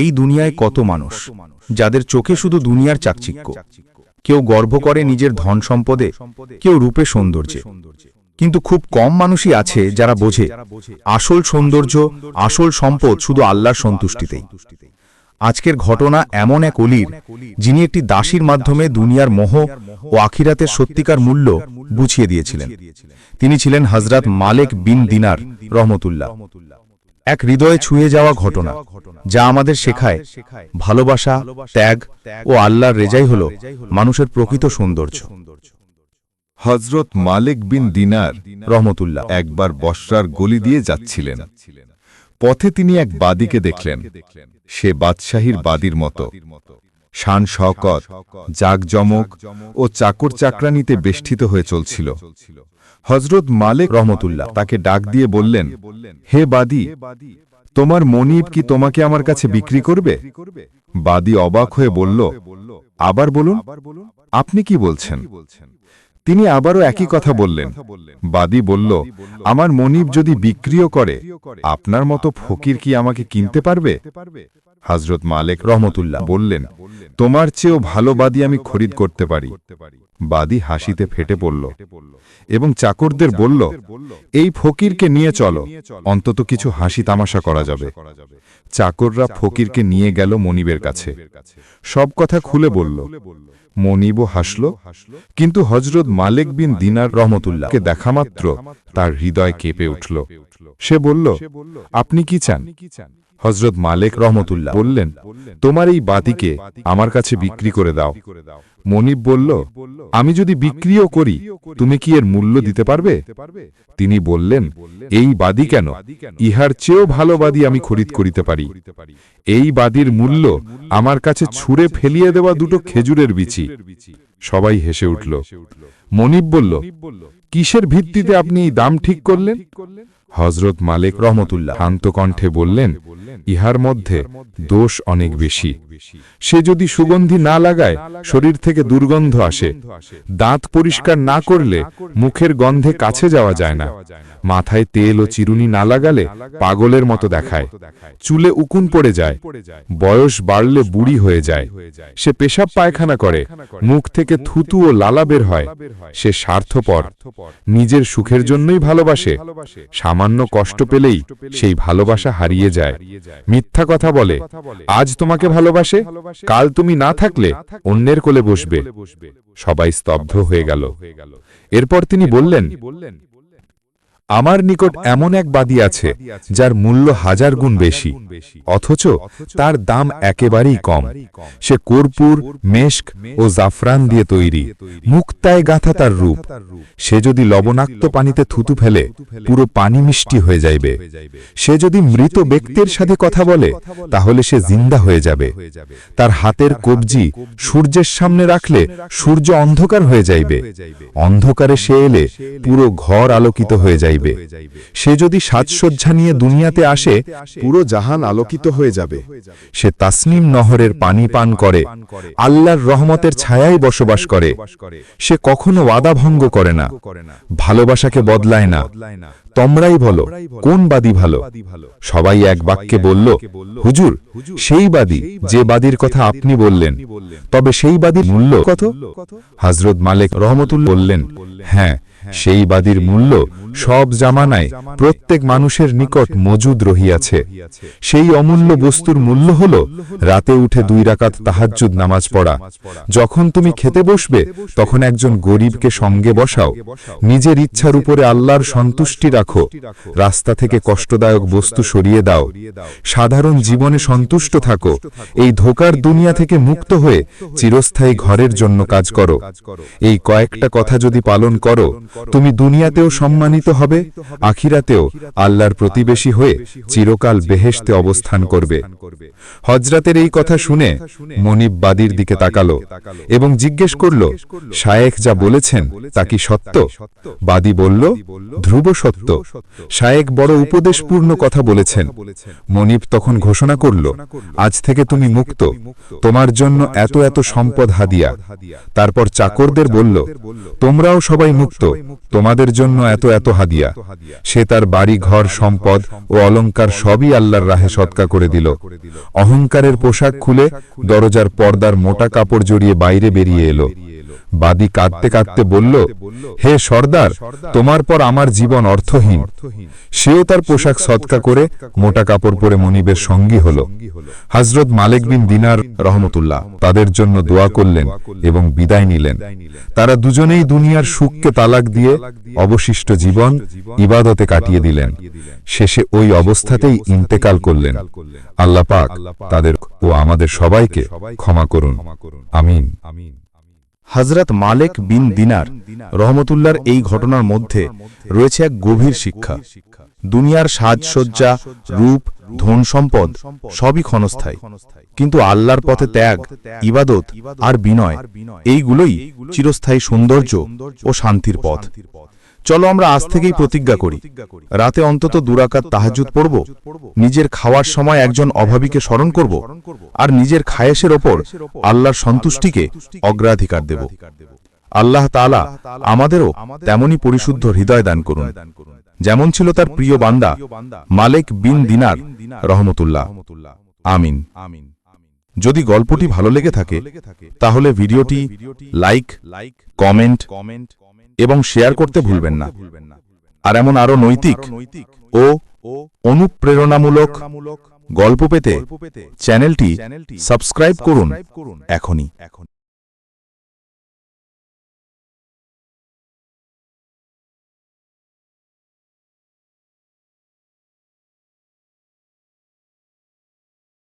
এই দুনিয়ায় কত মানুষ, যাদের চোখে শুধু দুনিয়ার চাকচিক্য। কেউ গর্ব করে নিজের ধন সম্পদে, কেউ রূপে সৌন্দর্যে। কিন্তু খুব কম মানুষই আছে যারা বোঝে, আসল সৌন্দর্য, আসল সম্পদ শুধু আল্লাহর সন্তুষ্টিতেই। আজকের ঘটনা এমন এক অলির, যিনি একটি দাসীর মাধ্যমে দুনিয়ার মোহ ও আখিরাতের সত্যিকার মূল্য বুঝিয়ে দিয়েছিলেন। তিনি ছিলেন হজরত মালেক বিন দিনার রহমতুল্লাহ। এক হৃদয়ে ছুঁয়ে যাওয়া ঘটনা যা আমাদের শেখায় ভালোবাসা ত্যাগ ও আল্লাহর রেজাই হল মানুষের প্রকৃত সৌন্দর্য। হজরত মালিক বিন দিনার রহমতুল্লাহ। একবার বসরার গলি দিয়ে যাচ্ছিলেন। পথে তিনি এক বাদীকে দেখলেন। সে বাদশাহীর বাদীর মতো। শান শকত জাকজমক ও চাকর চাকরানিতে বেষ্টিত হয়ে চলছিল। হজরত মালিক রহমতুল্লাহ তাকে ডাক দিয়ে বললেন, হে বাদী, তোমার মনিব কি তোমাকে আমার কাছে বিক্রি করবে? বাদী অবাক হয়ে বলল, আবার বলুন, আপনি কি বলছেন? তিনি আবারও একই কথা বললেন। বাদী বলল, আমার মনিব যদি বিক্রিও করে, আপনার মতো ফকির কি আমাকে কিনতে পারবে? হজরত মালেক রহমতুল্লাহ বললেন, তোমার চেয়েও ভালো বাদী আমি খরিদ করতে পারি। বাদী হাসিতে ফেটে পড়ল এবং চাকরদের বলল, এই ফকিরকে নিয়ে চলো, অন্তত কিছু হাসি তামাশা করা যাবে। চাকররা ফকিরকে নিয়ে গেল মনিবের কাছে। সব কথা খুলে বলল। মনিবও হাসল, কিন্তু হজরত মালেক বিন দিনার রহমতুল্লাহকে দেখামাত্র তার হৃদয় কেঁপে উঠল। সে বলল, আপনি কি চান? হজরত মালেক রহমতুল্লাহ বললেন, তোমার এই বাতিকে আমার কাছে বিক্রি করে দাও। মনিব বলল, আমি যদি বিক্রিও করি, তুমি কি এর মূল্য দিতে পারবে? তিনি বললেন, এই বাদী কেন? ইহার চেয়েও ভালো বাদী আমি খরিদ করিতে পারি। এই বাদীর মূল্য আমার কাছে ছুঁড়ে ফেলিয়ে দেওয়া দুটো খেজুরের বিচি। সবাই হেসে উঠল। মনিব বলল কিসের ভিত্তিতে আপনি এই দাম ঠিক করলেন? হজরত মালিক রহমতুল্লাহ শান্ত কণ্ঠে বললেন ইহার মধ্যে দোষ অনেক বেশি। সে যদি সুগন্ধি না লাগায় শরীর থেকে দুর্গন্ধ আসে। দাঁত পরিষ্কার না করলে মুখের গন্ধে কাছে যাওয়া যায় না। মাথায় তেল ও চিরুনি না লাগালে পাগলের মতো দেখায়। চুলে উকুন পড়ে যায়। বয়স বাড়লে বুড়ি হয়ে যায়। সে পেশাব পায়খানা করে। মুখ থেকে থুতু ও লালা বের হয়। সে স্বার্থপর নিজের সুখের জন্যই ভালোবাসে। সামান্য কষ্ট পেলেই সেই ভালোবাসা হারিয়ে যায়। মিথ্যা কথা বলে আজ তোমাকে ভালোবাসে কাল তুমি না থাকলে অন্যের কোলে বসবে। সবাই স্তব্ধ হয়ে গেল। এরপর তিনি বললেন আমার নিকট এমন এক বাদী আছে যার মূল্য হাজার গুণ বেশি অথচ তার দাম একেবারেই কম। সে কর্পূর মেশক ও জাফরান দিয়ে তৈরি। মুক্তায় গাথা তার রূপ। সে যদি লবণাক্ত পানিতে থুতু ফেলে পুরো পানি মিষ্টি হয়ে যাইবে। সে যদি মৃত ব্যক্তির সাথে কথা বলে তাহলে সে জিন্দা হয়ে যাবে। তার হাতের কবজি সূর্যের সামনে রাখলে সূর্য অন্ধকার হয়ে যাইবে। অন্ধকারে সে এলে পুরো ঘর আলোকিত হয়ে যাইবে সে যদি সাজসজ্জা নিয়ে দুনিয়াতে আসে, পুরো জাহান আলোকিত হয়ে যাবে। সে তাসনিম নহরের পানি পান করে, আল্লাহর রহমতের ছায়ায় বসবাস করে। সে কখনো ওয়াদা ভঙ্গ করে না, ভালোবাসাকে বদলায় না। তোমরাই বলো, কোন বাদী ভালো? সবাই এক বাক্যে বলল, হুজুর, সেই বাদী যে বাদীর কথা আপনি বললেন। তবে সেই বাদীর মূল্য কত? হজরত মালিক রহমতুল বললেন হ্যাঁ সেই বাদীর মূল্য সব জামানায় প্রত্যেক মানুষের নিকট মজুদ রহিয়াছে। সেই অমূল্য বস্তুর মূল্য হল রাতে উঠে দুই রাকাত তাহাজ্জুদ নামাজ পড়া। যখন তুমি খেতে বসবে, তখন একজন গরিবকে সঙ্গে বসাও। নিজের ইচ্ছার উপরে আল্লাহর সন্তুষ্টি রাখো। রাস্তা থেকে কষ্টদায়ক বস্তু সরিয়ে দাও। সাধারণ জীবনে সন্তুষ্ট থাকো। এই ধোকার দুনিয়া থেকে মুক্ত হয়ে চিরস্থায়ী ঘরের জন্য কাজ করো। এই কয়েকটা কথা যদি পালন করো, তুমি দুনিয়াতেও সম্মানিত হবে, আখিরাতেও আল্লাহর প্রতিবেশী হয়ে চিরকাল বেহেশতে অবস্থান করবে। হজরাতের এই কথা শুনে মনিব বাদীর দিকে তাকালো এবং জিজ্ঞেস করল, শায়েখ যা বলেছেন তা কি সত্য? বাদী বলল, ধ্রুব সত্য। শায়েক বড় উপদেশপূর্ণ কথা বলেছেন। মনিব তখন ঘোষণা করল, আজ থেকে তুমি মুক্ত। তোমার জন্য এত এত সম্পদ হাদিয়া। তারপর চাকরদের বলল, তোমরাও সবাই মুক্ত। তোমাদের জন্য এত এত হাদিয়া। সে তার বাড়ি, ঘর, সম্পদ ও অলঙ্কার সবই আল্লাহর রাহে সৎকা করে দিল। অহংকারের পোশাক খুলে দরজার পর্দার মোটা কাপড় জড়িয়ে বাইরে বেরিয়ে এলো। বাদী কাঁদতে কাঁদতে বলল, হে সর্দার, তোমার পর আমার জীবন অর্থহীন। সেও তার পোশাক সৎকা করে মোটা কাপড় পরে মনিবের সঙ্গী হল। হজরত মালিক বিন দিনার রহমতুল্লাহ তাদের জন্য দোয়া করলেন এবং বিদায় নিলেন। তারা দুজনেই দুনিয়ার সুখকে তালাক দিয়ে অবশিষ্ট জীবন ইবাদতে কাটিয়ে দিলেন। শেষে ওই অবস্থাতেই ইন্তেকাল করলেন। আল্লাহ পাক তাদের ও আমাদের সবাইকে ক্ষমা করুন। আমিন। হজরত মালেক বিন দিনার রহমতুল্লার এই ঘটনার মধ্যে রয়েছে এক গভীর শিক্ষা। দুনিয়ার সাজসজ্জা, রূপ, ধন সম্পদ সবই ক্ষণস্থায়ী। কিন্তু আল্লাহর পথে ত্যাগ, ইবাদত আর বিনয়, এইগুলোই চিরস্থায়ী সৌন্দর্য ও শান্তির পথ। চলো আমরা আজ থেকেই প্রতিজ্ঞা করি। রাতে অন্তত দুরাকাত তাহাজুদ পড়ব, নিজের খাওয়ার সময় একজন অভাবীকে স্মরণ করব, আর নিজের খায়েশের ওপর আল্লাহর সন্তুষ্টিকে অগ্রাধিকার দেব। আল্লাহ তাআলা আমাদেরও তেমনি পরিশুদ্ধ হৃদয় দান করুন। যেমন ছিল তার প্রিয় বান্দা মালেক বিন দিনার, রহমতুল্লাহ। আমিন। যদি গল্পটি ভালো লেগে থাকে, তাহলে ভিডিওটি লাইক কমেন্ট কমেন্ট এবং শেয়ার করতে ভুলবেন না। আর এমন আরও নৈতিক ও অনুপ্রেরণামূলক গল্প পেতে চ্যানেলটি সাবস্ক্রাইব করুন এখনই।